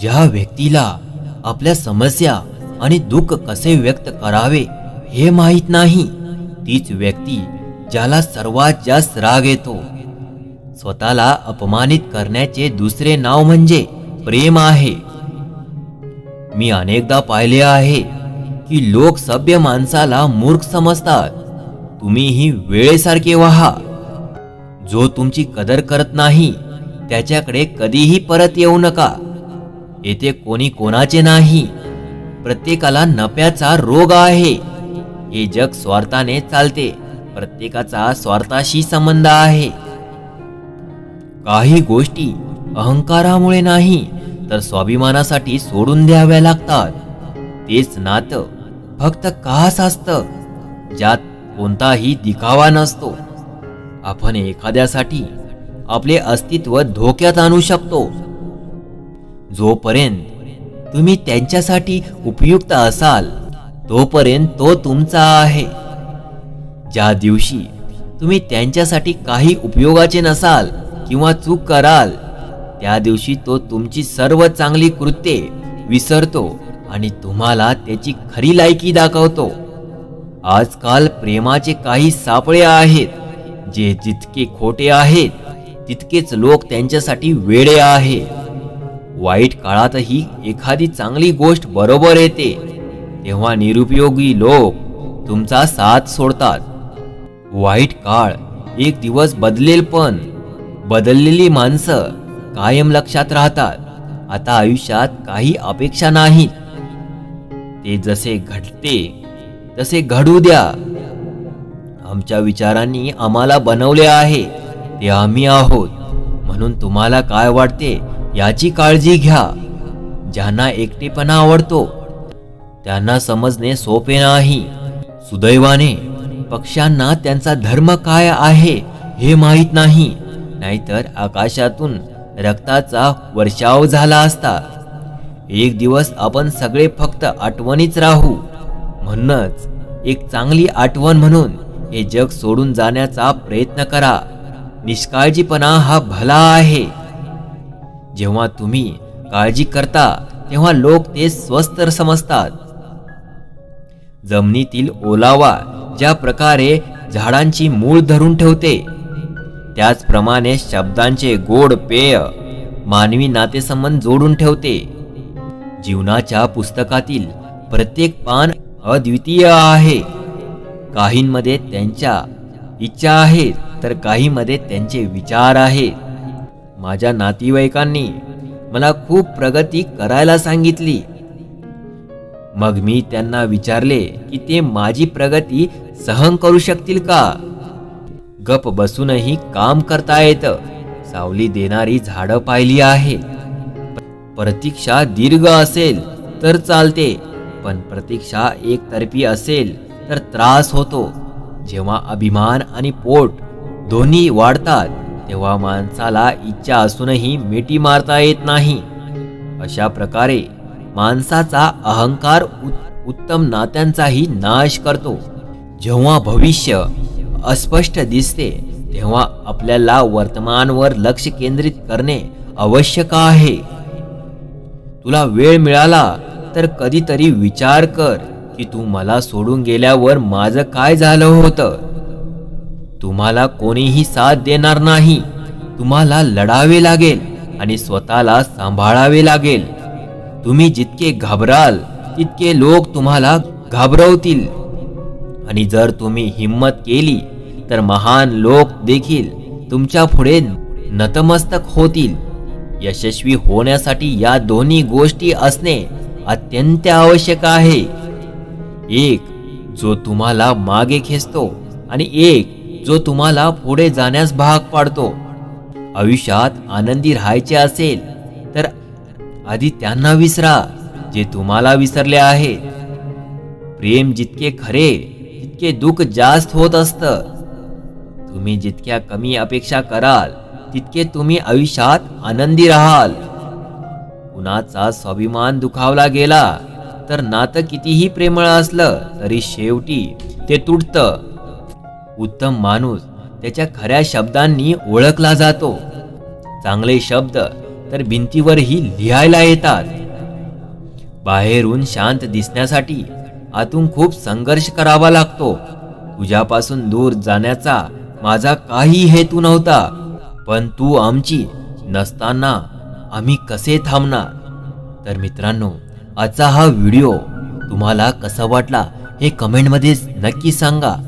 ज्या व्यक्तीला आपल्या समस्या आणि दुःख कसे व्यक्त करावे हे माहीत नाही तीच व्यक्ती ज्याला सर्वात जास्त राग येतो. स्वतःला अपमानित करण्याचे दुसरे नाव म्हणजे प्रेम आहे. मी अनेकदा पाहिले आहे की लोक सभ्य माणसाला मूर्ख समजतात. तुम्हीही वेळेसारखे व्हा. जो तुमची कदर करत नाही त्याच्याकडे कधीही परत येऊ नका. येथे कोणी कोणाचे नाही. प्रत्येकाला नफ्याचा रोग आहे. हे जग स्वार्थाने चालते. प्रत्येकाचा स्वार्थाशी संबंध आहे. काही गोष्टी अहंकारामुळे नाही तर स्वाभिमानासाठी सोडून द्याव्या लागतात. तेच नातं फक्त कास असतं ज्यात कोणताही दिखावा नसतो. आपण एखाद्यासाठी आपले अस्तित्व धोक्यात आणू शकतो. जोपर्यंत तुम्ही त्यांच्यासाठी उपयुक्त असाल तोपर्यंत तो तुमचा आहे. ज्या दिवशी तुम्ही त्यांच्यासाठी काही उपयोगाचे नसाल किंवा चूक कराल त्या दिवशी तो तुमची सर्व चांगली कृत्ये विसरतो आणि तुम्हाला त्याची खरी लायकी दाखवतो. आजकाल प्रेमाचे काही सापळे आहेत जे जितके खोटे आहेत तितकेच लोक त्यांच्यासाठी वेडे आहे वाईट काळातही एखादी चांगली गोष्ट बरोबर येते तेव्हा निरुपयोगी लोक तुमचा साथ सोडतात. वाईट काळ एक दिवस बदलेल पण बदललेली माणसं कायम लक्षात राहतात. आता आयुष्यात काही अपेक्षा नाहीत ते जसे घडते तसे घडू द्या. आमच्या विचारांनी आम्हाला बनवले आहे ते आम्ही आहोत. म्हणून तुम्हाला काय वाटते? याची काळजी घ्या. ज्यांना एकटेपणा आवडतो त्यांना समजणे सोपे नाही. सुदैवाने पक्ष्यांना त्यांचा धर्म काय आहे हे माहीत नाही. नाहीतर आकाशातून रक्ताचा वर्षाव झाला असता. एक दिवस आपण सगळे फक्त आठवणीच राहू. म्हणूनच एक चांगली आठवण म्हणून हे जग सोडून जाण्याचा प्रयत्न करा. निष्काळजीपणा हा भला आहे. जेव्हा तुम्ही काळजी करता तेव्हा लोक ते स्वस्त समजतात. जमिनीतील ओलावा ज्या प्रकारे झाडांची मूळ धरून ठेवते त्याचप्रमाणे शब्दांचे गोड पेय मानवी नातेसंबंध जोडून ठेवते. जीवनाच्या पुस्तकातील प्रत्येक पान अद्वितीय आहे. काहींमध्ये त्यांच्या इच्छा आहेत तर काहींमध्ये त्यांचे विचार आहेत. माझ्या नातेवाईकांनी मला खूप प्रगती करायला सांगितली. मग मी त्यांना विचारले की ते माझी प्रगती सहन करू शकतील का? गप बसूनही काम करता येतं. सावली देणारी झाडं पाहिली आहे. प्रतीक्षा दीर्घ असेल तर चालते पण प्रतीक्षा एकतर्फी असेल तर त्रास होतो. जेव्हा अभिमान आणि पोट दोन्ही वाढतात तेव्हा माणसाला इच्छा असूनही मिठी मारता येत नाही. अशा प्रकारे माणसाचा अहंकार उत- उत्तम नात्यांचाही नाश करतो. जेव्हा भविष्य अस्पष्ट दिसते तेव्हा आपल्याला वर्तमानवर लक्ष केंद्रित करणे आवश्यक आहे. तुला वेळ मिळाला तर कधीतरी विचार कर की तू मला सोडून गेल्यावर माझं काय झालं होतं? तुम्हाला कोणीही साथ देणार नाही. तुम्हाला लढावे लागेल आणि स्वतःला सांभाळावे लागेल. तुम्ही जितके घाबराल तितके लोक तुम्हाला घाबरवतील. आणि जर तुम्ही हिंमत केली तर महान लोक देखील तुमच्यापुढे नतमस्तक होतील. यशस्वी होण्यासाठी या दोन्ही गोष्टी असणे अत्यंत आवश्यक आहे. एक जो तुम्हाला मागे खेचतो आणि एक जो तुम्हाला पुढे जाण्यास भाग पाडतो. आयुष्यात आनंदी राहायचे असेल तर आधी त्यांना विसरा जे तुम्हाला विसरले आहे. प्रेम जितके खरे तितके दुःख जास्त होत असतं. तुम्ही जितक्या कमी अपेक्षा कराल तितके तुम्ही आयुष्यात आनंदी राहाल. कुणाचा स्वाभिमान दुखावला गेला तर नातं कितीही प्रेमळ असलं तरी शेवटी ते तुटतं. उत्तम माणूस. त्याच्या खऱ्या शब्दांनी ओळखला जातो. चांगले शब्द तर भिंतीवरही लिहायला येतात. बाहेरून शांत दिसण्यासाठी आतून खूप संघर्ष करावा लागतो. तुझ्यापासून दूर जाण्याचा माझा काही हेतू नव्हता. पण तू आमची नसताना आम्ही कसे थांबणार? तर मित्रांनो आजचा हा व्हिडिओ तुम्हाला कसा वाटला हे कमेंटमध्येच नक्की सांगा.